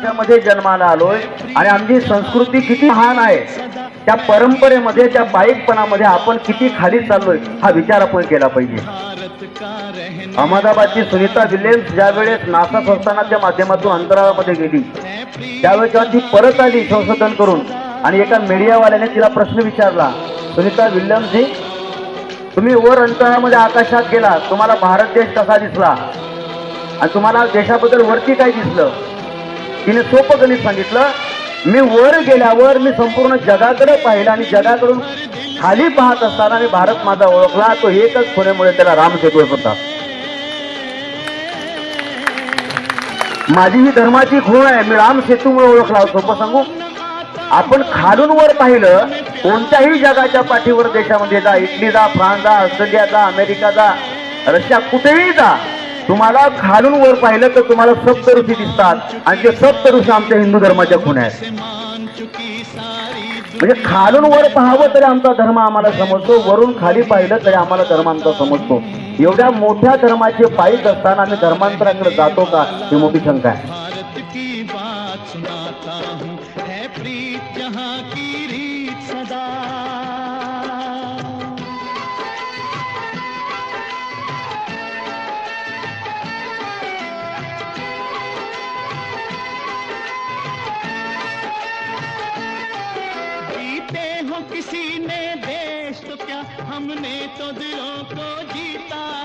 मध्ये जन्माला आलोय आणि आमची संस्कृती किती महान आहे त्या परंपरेमध्ये त्या बाईकपणामध्ये आपण किती खाली चाललोय हा विचार आपण केला पाहिजे. अहमदाबादची सुनीता विल्यम्स ज्या वेळेस नासा संस्थानाच्या माध्यमातून अंतराळामध्ये गेली त्यावेळेस जेव्हा ती परत आली संशोधन करून आणि एका मीडियावाल्याने तिला प्रश्न विचारला सुनीता विल्यम्सजी तुम्ही वर अंतराळामध्ये आकाशात गेला तुम्हाला भारत देश कसा दिसला? आणि तुम्हाला देशाबद्दल वरती काय दिसलं? तिने सोपं गणित सांगितलं मी वर गेल्यावर मी संपूर्ण जगाकडे पाहिलं आणि जगाकडून खाली पाहत असताना मी भारत माझा ओळखला तो एकच खुण्यामुळे त्याला राम सेतू होता. माझी ही धर्माची खूण आहे मी राम सेतूमुळे ओळखला सोपं सांगू आपण खालून वर पाहिलं कोणत्याही जगाच्या पाठीवर देशामध्ये जा इटली जा फ्रान्स जा ऑस्ट्रेलिया जा अमेरिका जा रशिया कुठेही जा तुम्हाला खालून वर पाहिलं तर तुम्हाला सप्त ऋषी दिसतात. आणि ते सप्त ऋषी आमच्या हिंदू धर्माच्या खुण्या आहेत. म्हणजे खालून वर पाहावं तरी आमचा धर्म आम्हाला समजतो. वरून खाली पाहिलं तरी आम्हाला धर्म आमचा समजतो. एवढ्या मोठ्या धर्माचे पायीच असताना आम्ही धर्मांतराकडे जातो का? ही मोठी शंका आहे. प्रीत की रीत सदा. किसी ने देश तो क्या? हमने तो दिलों को जीता।